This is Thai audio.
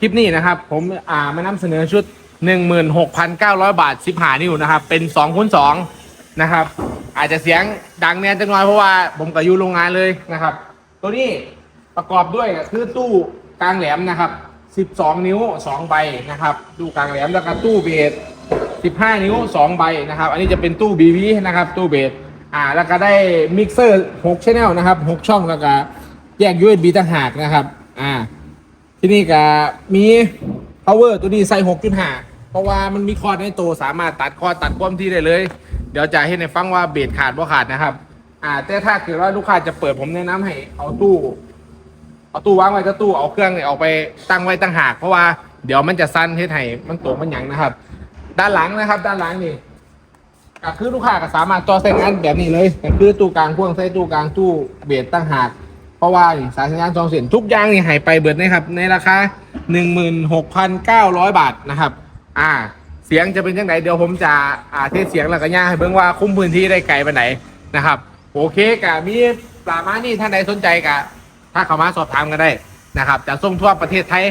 คลิปนี้นะครับ ผมอ่ามานำเสนอชุด 16,900 บาท15นิ้วนะครับ เป็น2คูณ2นะครับ อาจจะเสียงดังแน่จังน้อยเพราะว่าผมกับยูโรงงานเลยนะครับ ตัวนี้ประกอบด้วยคือตู้กลางแหลมนะครับ 12 นิ้ว 2 ใบนะครับ ตู้กลางแหลมแล้วก็ตู้เบส15 นิ้ว 2 ใบนะครับ อันนี้จะเป็นตู้ BV นะครับ ตู้เบสอ่าแล้วก็ได้มิกเซอร์6 channel นะครับ 6 ช่องแล้วก็แยก USB ต่างหากนะครับ อ่า ที่นี่ก็มี power ตัวนี้ใส่6.5เพราะว่ามันมีคอร์ดในตัวสามารถตัดคอร์ดตัดความที่ได้เลย เดี๋ยวจะให้ในฟังว่าเบสขาดบ่ขาดนะครับ อ่า แต่ถ้าเกิดว่าลูกค้าจะเปิดผมแนะนำให้เอาตู้ เอาตู้วางไว้ก็ตู้เอาเครื่องเนี่ยออกไปตั้งไว้ตั้งหาก เพราะว่าเดี๋ยวมันจะสั้นเฮ็ดให้มันตกมันหยังนะครับ ด้านหลังนะครับ ด้านหลังนี่ก็คือลูกค้าก็สามารถต่อใส่งานแบบนี้เลยก็คือตู้กลางพ่วงใส่ตู้กลางตู้เบสตั้งหาก เพราะว่าสายสัญญาณสองเสียงทุกอย่างนี่หายไปเบิดนะครับ ในราคา16,900 บาทนะครับ อ่า เสียงจะเป็นยังไงเดี๋ยวผมจะอ่าเทสเสียงแล้วก็ย่าให้เบิ่งว่าคุ้มพื้นที่ได้ไกลไปไหนนะครับ โอเคกะมีปลามานี่ท่านใดสนใจกะ ถ้าเข้ามาสอบถามกันได้นะครับจะส่งทั่วประเทศไทย